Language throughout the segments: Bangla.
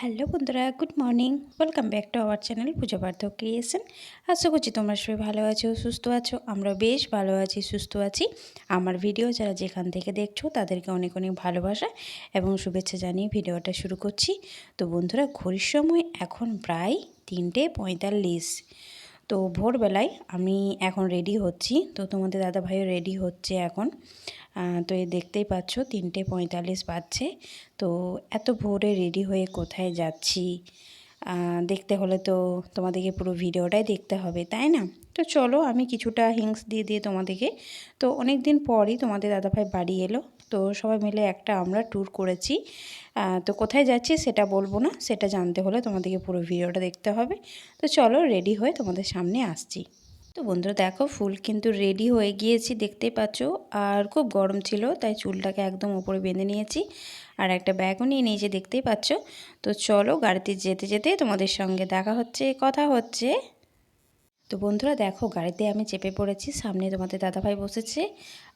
হ্যালো বন্ধুরা, good morning. Welcome back to our channel Puja Partha creation. আশা করছি তোমরা সবাই ভালো আছো, সুস্থ আছো। আমরা বেশ ভালো আছি, সুস্থ আছি। আমার ভিডিও যারা যেখান থেকে দেখছ, তাদেরকে অনেক অনেক ভালোবাসা এবং শুভেচ্ছা জানিয়ে ভিডিওটা শুরু করছি। তো বন্ধুরা, ঘড়ির সময় এখন প্রায় তিনটে পঁয়তাল্লিশ। তো ভোরবেলায় আমি এখন রেডি হচ্ছি। তো তোমাদের দাদা ভাইও রেডি হচ্ছে এখন। তো এই দেখতেই পাচ্ছ, তিনটে পঁয়তাল্লিশ বাজছে। তো এত ভোরে রেডি হয়ে কোথায় যাচ্ছি? দেখতে হলে তো তোমাদেরকে পুরো ভিডিওটাই দেখতে হবে, তাই না? তো চলো আমি কিছুটা হিংস দিয়ে দিয়ে তোমাদেরকে। তো অনেক দিন পরই তোমাদের দাদাভাই বাড়ি এলো। তো সবাই মিলে একটা আমরা ট্যুর করেছি। তো কোথায় যাচ্ছি সেটা বলব না, সেটা জানতে হলে তোমাদেরকে পুরো ভিডিওটা দেখতে হবে। তো চলো রেডি হয়ে তোমাদের সামনে আসছি। তো বন্ধুরা দেখো ফুল কিন্তু রেডি হয়ে গিয়েছি, দেখতেই পাচ্ছ। আর খুব গরম ছিল, তাই চুলটাকে একদম উপরে বেঁধে নিয়েছি। আর একটা ব্যাগও নিয়ে নিয়েছি, দেখতেই পাচ্ছ। তো চলো গাড়িতে যেতে যেতে তোমাদের সঙ্গে দেখা হচ্ছে, কথা হচ্ছে। তো বন্ধুরা দেখো, গাড়িতে আমি চেপে পড়েছি, সামনে তোমাদের দাদাভাই বসেছে,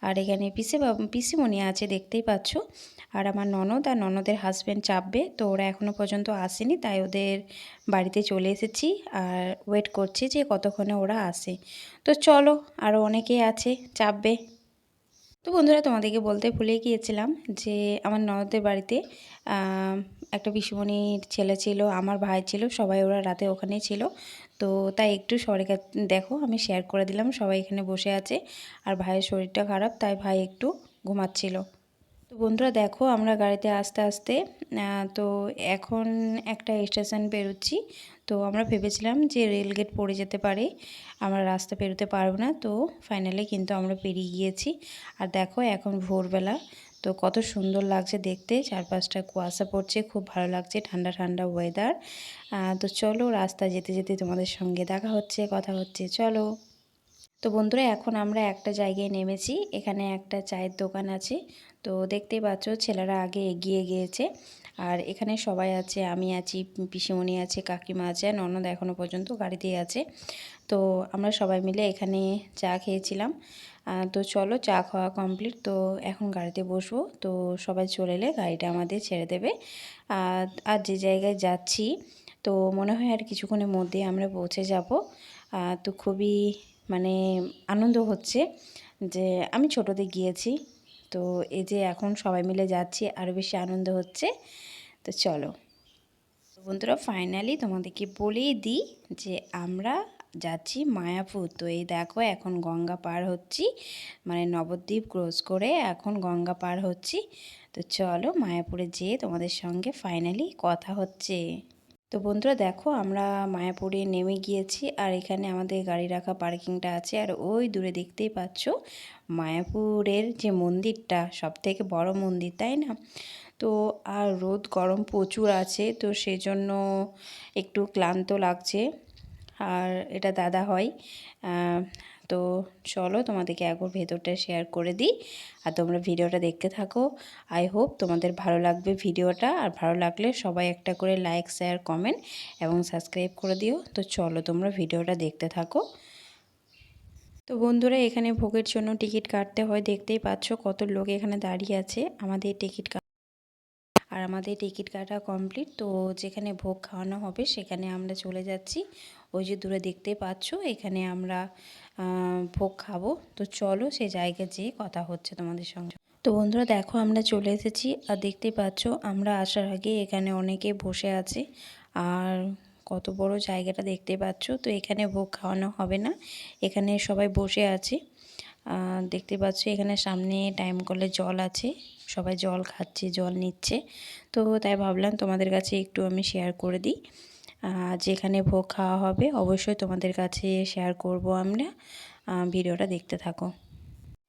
আর এখানে পিসে পিসিমণি আছে, দেখতেই পাচ্ছ। আর আমার ননদ আর ননদের হাজব্যান্ড চাপবে, তো ওরা এখনও পর্যন্ত আসেনি, তাই ওদের বাড়িতে চলে এসেছি, আর ওয়েট করছি যে কতক্ষণে ওরা আসে। তো চলো আরও অনেকেই আছে, চাপবে। তো বন্ধুরা তোমাদেরকে বলতে ভুলে গিয়েছিলাম যে আমার ননদের বাড়িতে একটা পিসুমণির ছেলে ছিল, আমার ভাই ছিল, সবাই ওরা রাতে ওখানেই ছিল। তো তাই একটু সরে দেখো আমি শেয়ার করে দিলাম, সবাই এখানে বসে আছে। আর ভাইয়ের শরীরটা খারাপ, তাই ভাই একটু ঘুমাচ্ছিল। তো বন্ধুরা দেখো, আমরা গাড়িতে আস্তে আস্তে তো এখন একটা স্টেশন পেরোচ্ছি তো আমরা ভেবেছিলাম যে রেলগেট পড়ে যেতে পারে, আমরা রাস্তা পেরোতে পারব না। তো ফাইনালি কিন্তু আমরা পেরিয়ে গিয়েছি। আর দেখো, এখন ভোরবেলা তো কত সুন্দর লাগছে দেখতে। চারপাশটা কুয়াশা পড়ছে, খুব ভালো লাগছে ঠান্ডা ঠান্ডা ওয়েদার তো চলো রাস্তা যেতে যেতে তোমাদের সঙ্গে দেখা হচ্ছে, কথা হচ্ছে, চলো। তো বন্ধুরা, এখন আমরা একটা জায়গায় নেমেছি, এখানে একটা চায়ের দোকান আছে। তো দেখতেই পাচ্ছ, ছেলেরা আগে এগিয়ে গিয়েছে। আর এখানে সবাই আছে, আমি আছি, পিসিমণি আছে, কাকিমা আছে ননদ এখনও পর্যন্ত গাড়িতেই আছে। তো আমরা সবাই মিলে এখানে চা খেয়েছিলাম। তো চলো চা খাওয়া কমপ্লিট তো এখন গাড়িতে বসবো। তো সবাই চলে এলে গাড়িটা আমাদের ছেড়ে দেবে। আর যে জায়গায় যাচ্ছি, তো মনে হয় আর কিছুক্ষণের মধ্যে আমরা পৌঁছে যাব। তো খুবই মানে আনন্দ হচ্ছে যে আমি ছোটোতে গিয়েছি। তো এই যে এখন সবাই মিলে যাচ্ছি আরও বেশি আনন্দ হচ্ছে। তো চলো। বন্ধুরা ফাইনালি তোমাদেরকে বলেই দিই যে আমরা যাচ্ছি মায়াপুর। তো এই দেখো, এখন গঙ্গা পার হচ্ছি মানে নবদ্বীপ ক্রস করে এখন গঙ্গা পার হচ্ছি। তো চলো, মায়াপুরে যেয়ে তোমাদের সঙ্গে ফাইনালি কথা হচ্ছে। তো বন্ধুরা দেখো আমরা মায়াপুরে নেমে গিয়েছি আর এখানে আমাদের গাড়ি রাখা পার্কিংটা আছে আর ওই দূরে দেখতেই পাচ্ছ মায়াপুরের যে মন্দিরটা সব থেকে বড় মন্দির, তাই না? তো আর রোদ গরম প্রচুর আছে, তো সেজন্য একটু ক্লান্ত লাগছে। আর এটা দাদা হয় তো চলো তোমাদেরকে একবার ভেতরটা শেয়ার করে দিই আর তোমরা ভিডিওটা দেখতে থাকো। আই হোপ তোমাদের ভালো লাগবে ভিডিওটা আর ভালো লাগলে সবাই একটা করে লাইক শেয়ার কমেন্ট এবং সাবস্ক্রাইব করে দিও। তো চলো তোমরা ভিডিওটা দেখতে থাকো। তো বন্ধুরা এখানে ভোগের জন্য টিকিট কাটতে হয়। দেখতেই পাচ্ছ কত লোক এখানে দাঁড়িয়ে আছে। আমাদের টিকিট আমাদের টিকিট কাটা কমপ্লিট, তো যেখানে ভোগ খাওয়ানো হবে সেখানে আমরা চলে যাচ্ছি। ওই যে দূরে দেখতে পাচ্ছ, এখানে আমরা ভোগ খাব। তো চলো সেই জায়গায় যেয়ে কথা হচ্ছে তোমাদের সঙ্গে। তো বন্ধুরা দেখো আমরা চলে এসেছি, আর দেখতে পাচ্ছ আমরা আসার আগে এখানে অনেকে বসে আছে। আর কত বড় জায়গাটা দেখতে পাচ্ছ, তো এখানে ভোগ খাওয়ানো হবে না, এখানে সবাই বসে আছে। দেখতে পাচ্ছ এখানে সামনে টাইম করলে জল আছে। সবাই জল খাচ্ছে, জল নিচ্ছে। তো তাই ভাবলাম তোমাদের কাছে একটু আমি শেয়ার করে দিই। যেখানে ভোগ খাওয়া হবে অবশ্যই তোমাদের কাছে শেয়ার করব আমরা। ভিডিওটা দেখতে থাকো।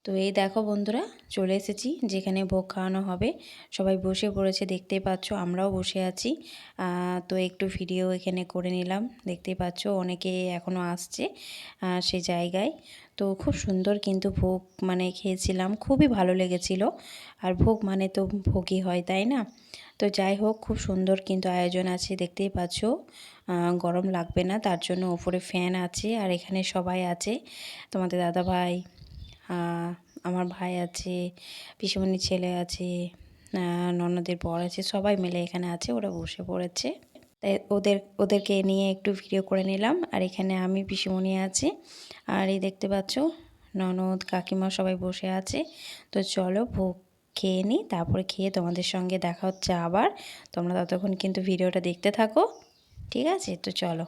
তো এই দেখো বন্ধুরা, চলে এসেছি যেখানে ভোগ খাওয়ানো হবে। সবাই বসে পড়েছে, দেখতেই পাচ্ছ আমরাও বসে আছি। তো একটু ভিডিও এখানে করে নিলাম। দেখতেই পাচ্ছ অনেকে এখনও আসছে সে জায়গায়। তো খুব সুন্দর কিন্তু ভোগ মানে খেয়েছিলাম, খুবই ভালো লেগেছিল। আর ভোগ মানে তো ভোগই হয়, তাই না? তো যাই হোক, খুব সুন্দর কিন্তু আয়োজন আছে, দেখতেই পাচ্ছ। গরম লাগবে না, তার জন্য ওপরে ফ্যান আছে আর এখানে সবাই আছে। তোমাদের দাদা ভাই আমার ভাই আছে, পিসুমণির ছেলে আছে ননদের বর আছে, সবাই মিলে এখানে আছে, ওরা বসে পড়েছে। তাই ওদের, ওদেরকে নিয়ে একটু ভিডিও করে নিলাম। আর এখানে আমি, পিসিমণি আছি। আর এই দেখতে পাচ্ছ, ননদ, কাকিমা সবাই বসে আছে। তো চলো ভোগ খেয়ে নিই, তারপরে খেয়ে তোমাদের সঙ্গে দেখা হচ্ছে আবার। তোমরা ততক্ষণ কিন্তু ভিডিওটা দেখতে থাকো। ঠিক আছে? তো চলো।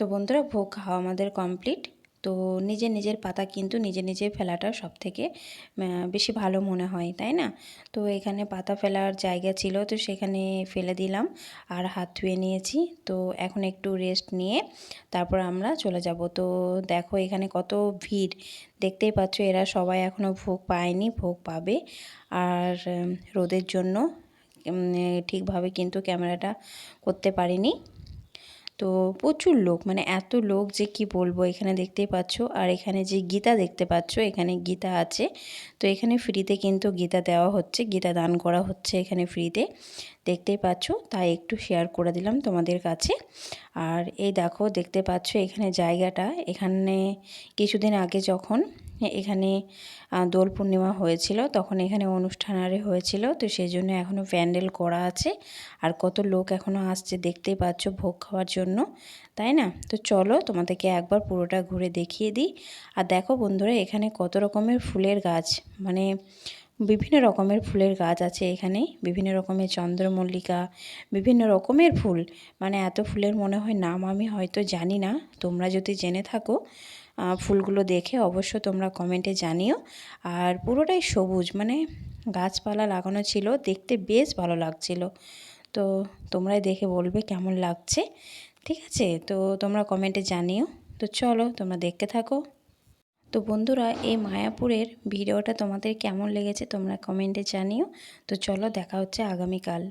তো বন্ধুরা, ভোগ খাওয়া আমাদের কমপ্লিট তো নিজের নিজের পাতা কিন্তু নিজে নিজে ফেলাটা সব থেকে বেশি ভালো মনে হয়, তাই না? তো এখানে পাতা ফেলার জায়গা ছিল, তো সেখানে ফেলে দিলাম আর হাত ধুয়ে নিয়েছি। তো এখন একটু রেস্ট নিয়ে তারপর আমরা চলে যাব। তো দেখো এখানে কত ভিড়। দেখতেই পাচ্ছ এরা সবাই এখনও ভোগ পায়নি, ভোগ পাবে। আর রোদের জন্য ঠিকভাবে কিন্তু ক্যামেরাটা করতে পারিনি। তো প্রচুর লোক মানে এত লোক যে কি বলব এখানে দেখতেই পাচ্ছ। আর এখানে যে গীতা দেখতে পাচ্ছ, এখানে গীতা আছে। তো এখানে ফ্রিতে কিন্তু গীতা দেওয়া হচ্ছে, গীতা দান করা হচ্ছে এখানে ফ্রিতে। দেখতেই পাচ্ছ, তাই একটু শেয়ার করে দিলাম তোমাদের কাছে। আর এই দেখো, দেখতে পাচ্ছ এখানে জায়গাটা। এখানে কিছুদিন আগে যখন এখানে দোল পূর্ণিমা হয়েছিল, তখন এখানে অনুষ্ঠান আরে হয়েছিল, তো সেই জন্য এখনও প্যান্ডেল করা আছে। আর কত লোক এখনও আসছে দেখতেই পাচ্ছ ভোগ খাওয়ার জন্য, তাই না? তো চলো তোমাদেরকে একবার পুরোটা ঘুরে দেখিয়ে দিই। আর দেখো বন্ধুরা, এখানে কত রকমের ফুলের গাছ মানে বিভিন্ন রকমের ফুলের গাছ আছে এখানে। বিভিন্ন রকমের চন্দ্রমল্লিকা, বিভিন্ন রকমের ফুল। মানে এত ফুলের মনে হয় নাম আমি হয়তো জানি না, তোমরা যদি জেনে থাকো ফুলগুলো দেখে অবশ্য তোমরা কমেন্টে জানিও। আর পুরোটাই সবুজ মানে গাছপালা লাগানো ছিল, দেখতে বেশ ভালো লাগছিল। তো তোমরাই দেখে বলবে কেমন লাগছে, ঠিক আছে? তো তোমরা কমেন্টে জানিও। তো চলো তোমরা দেখতে থাকো। তো বন্ধুরা, এই মায়াপুরের ভিডিওটা তোমাদের কেমন লেগেছে তোমরা কমেন্টে জানিও। তো চলো দেখা হচ্ছে আগামীকাল।